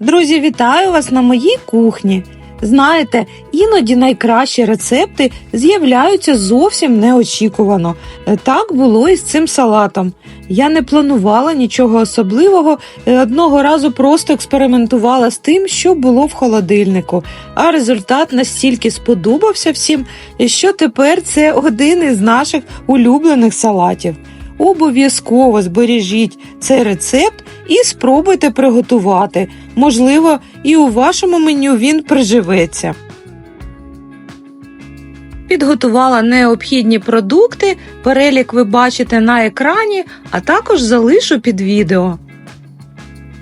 Друзі, вітаю вас на моїй кухні. Знаєте, іноді найкращі рецепти з'являються зовсім неочікувано. Е, Так було і з цим салатом. Я не планувала нічого особливого, е, одного разу просто експериментувала з тим, що було в холодильнику. А результат настільки сподобався всім, що тепер це один із наших улюблених салатів. Обов'язково збережіть цей рецепт і спробуйте приготувати. Можливо, і у вашому меню він приживеться. Підготувала необхідні продукти, перелік ви бачите на екрані, а також залишу під відео.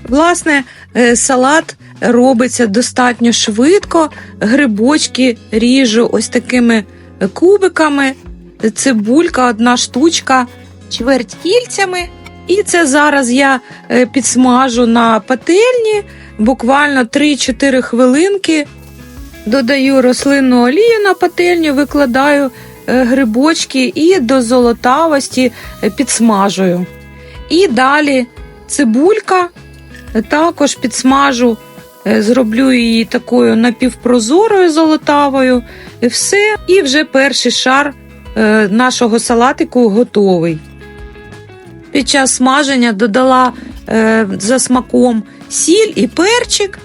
Власне, е, салат робиться достатньо швидко. Грибочки ріжу ось такими кубиками, цибулька одна штучка, чверть кільцями. І це зараз я е, підсмажу на пательні буквально 3-4 хвилинки. Додаю рослинну олію на пательню, викладаю е, грибочки і до золотавості е, підсмажую. І далі цибулька також підсмажу, зроблю її такою напівпрозорою золотавою. Все, і вже перший шар нашого салатику готовий. Під час смаження додала е, за смаком сіль і перчик,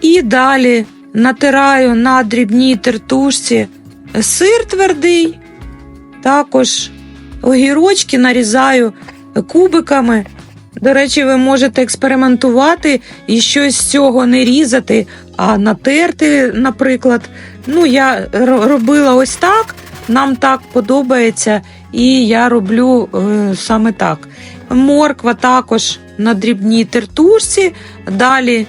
і далі натираю на дрібній тертушці сир твердий, також огірочки нарізаю кубиками. До речі, ви можете експериментувати і щось з цього не різати, а натерти, наприклад. Ну, я робила ось так, нам так подобається, і я роблю е, саме так. Морква також на дрібній тертушці, далі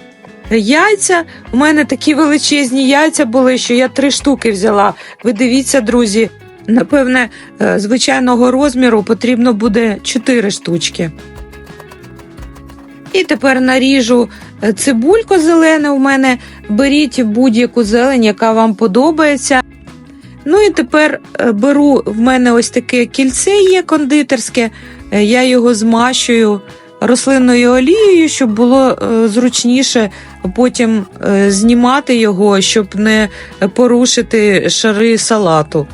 яйця. У мене такі величезні яйця були, що я три штуки взяла. Ви дивіться, друзі, напевне, е, звичайного розміру потрібно буде чотири штучки. І тепер наріжу е, цибульку зелене у мене. Беріть будь-яку зелень, яка вам подобається. Ну і тепер е, беру в мене ось таке кільце є кондитерське, я його змащую рослинною олією, щоб було е, зручніше потім е, знімати його, щоб не порушити шари салату.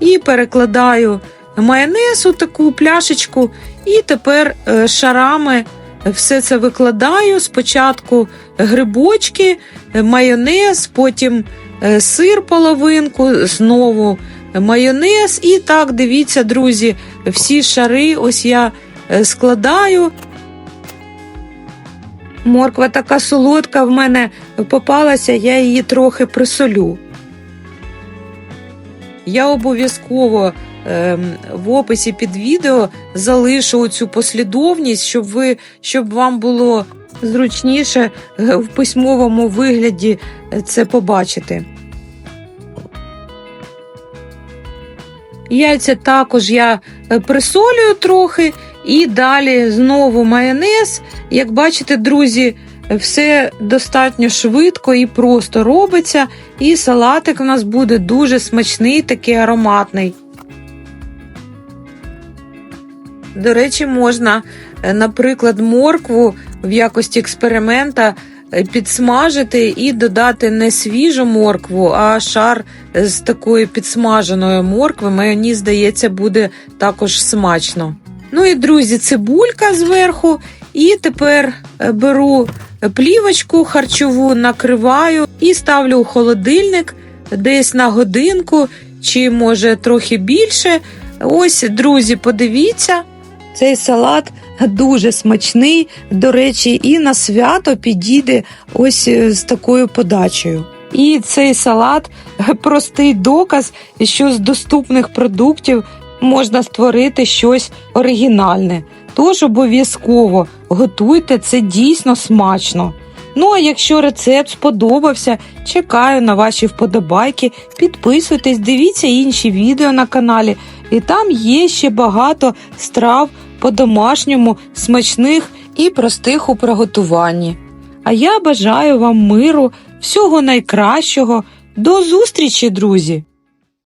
І перекладаю майонез у таку пляшечку, і тепер е, шарами все це викладаю. Спочатку грибочки, е, майонез, потім е, сир половинку, знову майонез. І так, дивіться, друзі, всі шари ось я е, складаю. Морква така солодка в мене попалася, я її трохи присолю. Я обов'язково ем, в описі під відео залишу цю послідовність, щоб ви щоб вам було зручніше е, в письмовому вигляді е, це побачити. Яйця також я е, присолюю трохи і далі знову майонез. Як бачите, друзі, все достатньо швидко і просто робиться, і салатик у нас буде дуже смачний, такий ароматний. До речі, можна, е, наприклад, моркву в якості експеримента підсмажити і додати не свіжу моркву, а шар з такої підсмаженої моркви. Мені здається, буде також смачно. Ну і друзі, цибулька зверху. І тепер е, беру плівочку харчову, накриваю і ставлю у холодильник десь на годинку, чи може трохи більше. Ось, друзі, подивіться. Цей салат дуже смачний, до речі, і на свято підійде ось е, з такою подачею. І цей салат простий доказ, що з доступних продуктів можна створити щось оригінальне. Тож обов'язково готуйте це дійсно смачно. Ну а якщо рецепт сподобався, чекаю на ваші вподобайки. Підписуйтесь, дивіться інші відео на каналі, і там є ще багато страв по-домашньому, смачних і простих у приготуванні. А я бажаю вам миру, всього найкращого. До зустрічі, друзі!